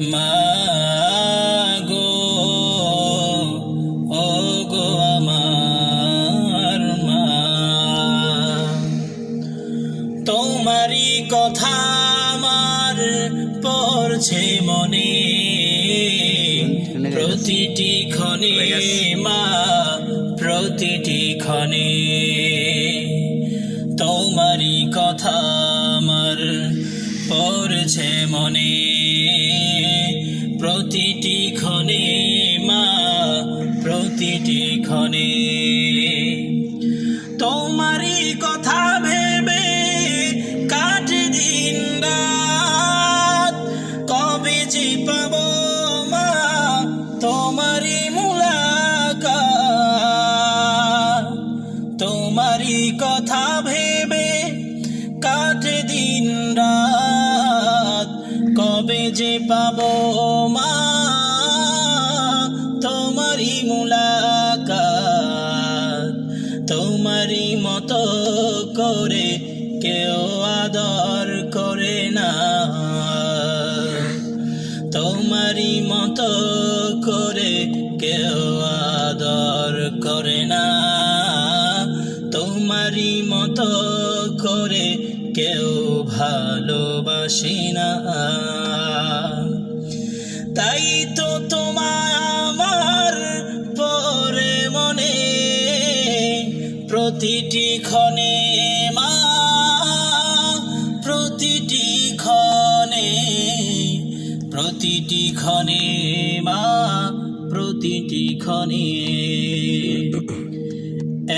মা গো ও মা। তোমারই কথা আমার পড়ছে মনে। প্রতিটি ক্ষণে মা প্রতিটি ক্ষণে। পড়ছে মনে। প্রতিটি ক্ষণে মা প্রতিটি ক্ষণে যে পাব মা, তোমারই মুলাকাত, তোমারই মতো করে কেউ আদর করে না। তোমারই মতো করে কেউ আদর করে না। তোমারই মতো করে কেউ ভালোবাসি না। তাই তো তোমায় আমার পরে মনে প্রতিটি ক্ষণে মা, প্রতিটি ক্ষণে প্রতিটি ক্ষণে মা, প্রতিটি ক্ষণে।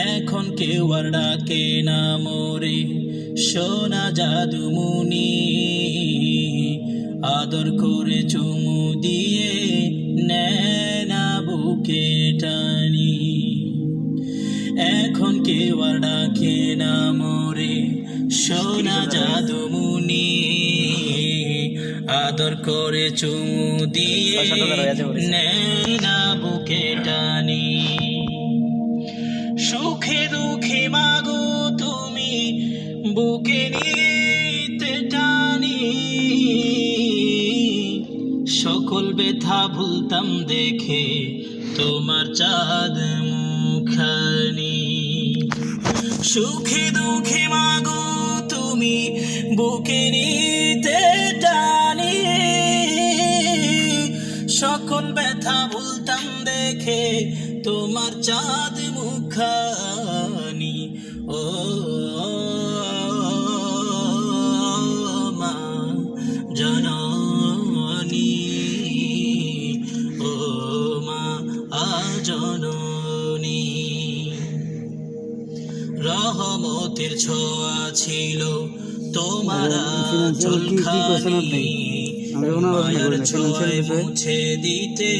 এখন কেউ আর ডাকে না মোরে। সোনা জাদুমুনি আদর করে চুমু দিয়ে নেয় না বুকে টানি। এখন কেউ আর ডাকে না মোরে সোনা জাদুমুনি আদর করে চুমু দিয়ে নেয় না বুকে টানি। সুখে দুঃখে মাগো তুমি বুকে নিতে টানি সকল ব্যথা ভুলতাম দেখে তোমার চাঁদ মুখানি সুখে দুঃখে মাগো তুমি বুকে নিতে টানি সকল ব্যথা ভুলতাম দেখে তোমার চাঁদ মুখানি ও রহমতের ছোঁয়া ছিল। তোমার করি মায়ার ছোঁয়ায় মুছে দিতে